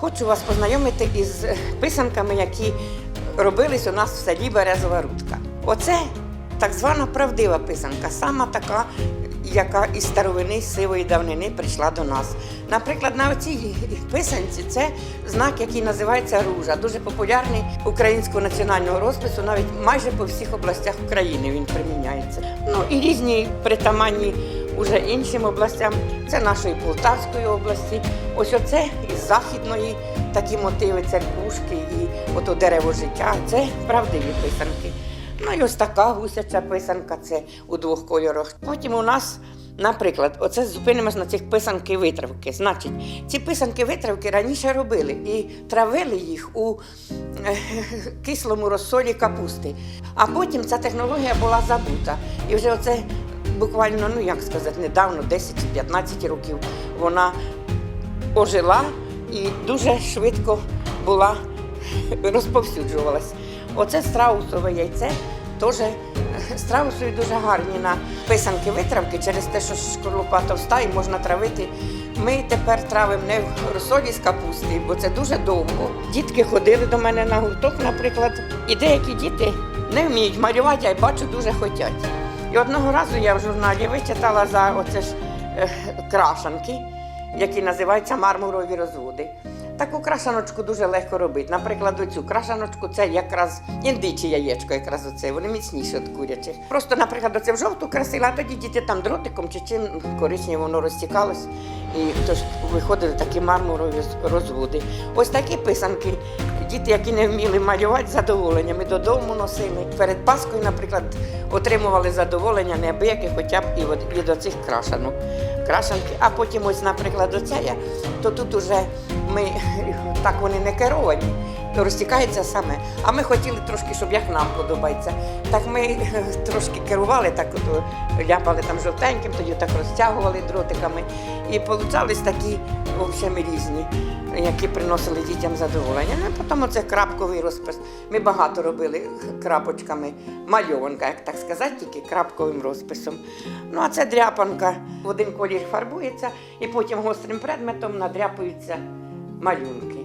Хочу вас познайомити із писанками, які робились у нас в селі Березова Рудка. Оце так звана правдива писанка, сама така, яка із старовини сивої давнини прийшла до нас. Наприклад, на цій писанці це знак, який називається ружа, дуже популярний українського національного розпису, навіть майже по всіх областях України він приміняється. Ну і різні притаманні уже іншим областям. Це нашої Полтавської області. Ось оце із західної такі мотиви, церквушки і ото дерево життя. Це правдиві писанки. Ну і ось така гусяча писанка, це у двох кольорах. Потім у нас. Наприклад, оце зупинимось на цих писанки витравки. Значить, ці писанки витравки раніше робили і травили їх у е, кислому розсолі капусти. А потім ця технологія була забута. І вже оце буквально, ну як сказати, недавно, 10-15 років, вона ожила і дуже швидко була розповсюджувалась. Оце страусове яйце теж страусові дуже гарні на писанки витравки через те, що шкорлупа товста і можна травити. Ми тепер травимо не в розсолі з капусти, бо це дуже довго. Дітки ходили до мене на гурток, наприклад, і деякі діти не вміють малювати, а й бачу, дуже хочуть. І одного разу я в журналі вичитала за оце ж е, крашанки, які називаються мармурові розводи. Таку крашаночку дуже легко робити. Наприклад, оцю крашаночку це якраз індиче яєчко, якраз оце, вони міцніші від курячих. Просто, наприклад, оце в жовту красили, а тоді діти там дротиком чи чим коричневе воно розтікалось. І тож виходили такі мармурові розводи. Ось такі писанки. Діти, які не вміли малювати, з задоволеннями додому носили. Перед Паскою, наприклад, отримували задоволення неабияке хоча б і від оцих крашанок. Крашанки. А потім, ось, наприклад, оця я, то тут уже ми так вони не керовані, то розтікається саме. А ми хотіли трошки, щоб як нам подобається. Так ми е, трошки керували, так от, ляпали там жовтеньким, тоді так розтягували дротиками. І получались такі, в общем, різні, які приносили дітям задоволення. Ну, і потім оце крапковий розпис. Ми багато робили крапочками, мальованка, як так сказати, тільки крапковим розписом. Ну, а це дряпанка. В один колір фарбується, і потім гострим предметом надряпуються Malhunk.